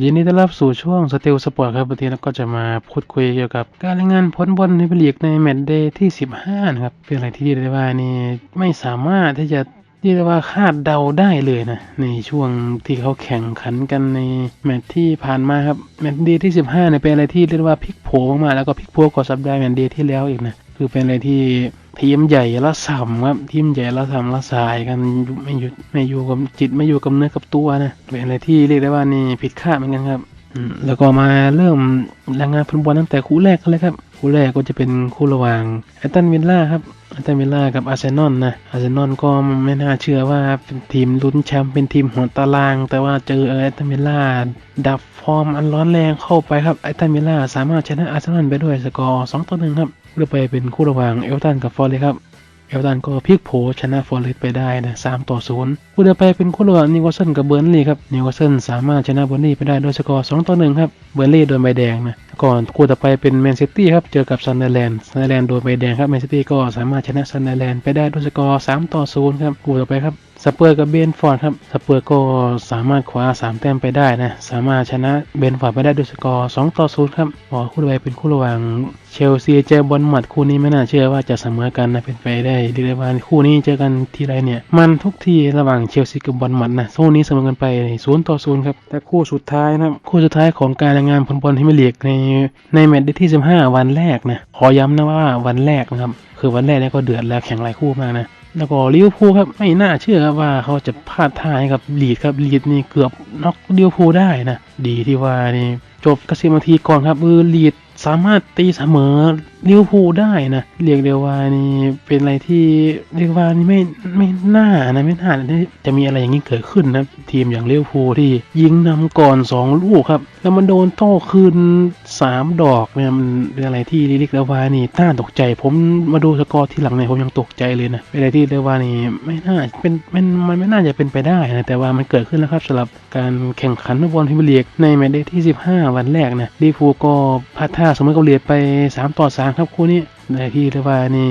ยินดีต้อนรับสู่ช่วงสเตลสปอร์ตครับวันนี้เราก็จะมาพูดคุยเกี่ยวกับการรายงานผลบอลในพรีเมียร์ลีกในแมตช์เดย์ที่ 15 นะครับ เป็นอะไรที่เรียกได้ว่านี่ไม่สามารถที่จะเรียกได้ว่าคาดเดาได้เลยนะ ในช่วงที่เขาแข่งขันกันในแมตช์ที่ผ่านมาครับแมตช์เดย์ที่ 15เนี่ยเป็นอะไรที่เรียกได้ว่าพลิกโผมากๆแล้วก็พลิกโผกว่าสัปดาห์แมตช์เดย์ที่แล้วอีกนะคือเป็นอะไรที่ ทีมใหญ่ละสามครับทีมใหญ่ละสามละสายกันไม่หยุดไม่อยู่กับจิตไม่อยู่กับเนื้อกับตัวนะเป็นอะไรที่เรียกได้ว่านี่ผิดคาดเหมือนกันครับแล้วก็มาเริ่มรายงานผลบอลตั้งแต่คู่แรกเลยครับ คู่แรกก็จะเป็นคู่ระหว่างแอตตันวิลล่าครับ แอตตันวิลล่ากับอาร์เซนอลนะ อาร์เซนอลก็ไม่น่าเชื่อว่าเป็นทีมลุ้นแชมป์เป็นทีมหัวตาราง แต่ว่าเจอแอตตันวิลล่าดับฟอร์มอันร้อนแรงเข้าไปครับแอตตันวิลล่าสามารถชนะอาร์เซนอลไปด้วยสกอร์2ต่อ1ครับเลือกไปเป็นคู่ระหว่างเอลตันกับฟอร์เรสครับเอลตันก็พลิกโผชนะฟอร์เรสไปได้นะ3ต่อ0คู่เดียวไปเป็นคู่ระหว่างนิวคาสเซิลกับเบอร์นลีย์ครับ นิวคาสเซิลสามารถชนะเบอร์นลีย์ไปได้ด้วยสกอร์2ต่อ1ครับ เบอร์นลีย์โดนใบแดงนะ ก่อนคู่ต่อไปเป็นแมนซิตี้ครับ เจอกับซันเดอร์แลนด์ซันเดอร์แลนด์โดนใบแดงครับแมนซิตี้ก็สามารถชนะซันเดอร์แลนด์ไปได้ด้วยสกอร์3ต่อ0ครับคู่ต่อไปครับสเปอร์กับเบนฟอร์ดครับสเปอร์ก็สามารถคว้า 3 แต้มไปได้นะ สามารถชนะเบนฟอร์ดไปได้ด้วยสกอร์2ต่อ0ครับอ๋อคู่ต่อไปเป็นคู่ระหว่างเชลซีเจอบอลหมัดคู่นี้ไม่น่าเชื่อว่าจะเสมอกันนะเป็นไปได้เรียกได้ว่าคู่นี้เจอกันทีไรเนี่ย มันทุกทีระหว่างเชลซีกับบอลหมัดนะคู่นี้เสมอกันไป0ต่อ0ครับแต่คู่สุดท้ายนะครับคู่สุดท้ายของการรายงานผลบอลที่ไม่เลีกในในแมตช์ที่ 15 วันแรกนะขอย้ำนะว่าวันแรกนะครับ คือวันแรกเนี่ยก็เดือดแล้วแข่งหลายคู่มากนะแล้วก็ลิเวอร์พูลครับไม่น่าเชื่อครับว่าเขาจะพลาดท่าให้กับลีดครับลีดนี่เกือบน็อกลิเวอร์พูลได้นะดีที่ว่านี่จบกสิบนาทีก่อนครับเออลีดสามารถตีเสมอ ลิเวอร์พูลได้นะเรียกเดียวว่านี่เป็นอะไรที่เรียกว่านี่ไม่ไม่น่านะไม่น่าที่จะมีอะไรอย่างนี้เกิดขึ้นนะทีมอย่างเลิเวอร์พูลที่ยิงนำก่อนสองลูกครับ แล้วมันโดนโต้คืนสามดอกเนี่ยมันเป็นอะไรที่เรียกได้ว่านี่น่าตกใจ ผมมาดูสกอร์ที่หลังเนี่ยผมยังตกใจเลยนะเป็นอะไรที่เรียกว่านี่ไม่น่าเป็นมันมันไม่น่าจะเป็นไปได้นะแต่ว่ามันเกิดขึ้นแล้วครับสำหรับการแข่งขันฟุตบอลพรีเมียร์ลีกในแมตช์ที่ 15 วันแรกนะลิเวอร์พูลก็พลาดท่าเสมอกับเลียดไป 3 ต่อ 3ครับคู่นี้ในที่เรียกว่านี่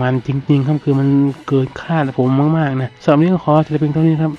มันจริงๆครับคือมันเกินคาดผมมากๆนะสำหรับนนี้ก็ขอจะเป็นเท่านี้ครับ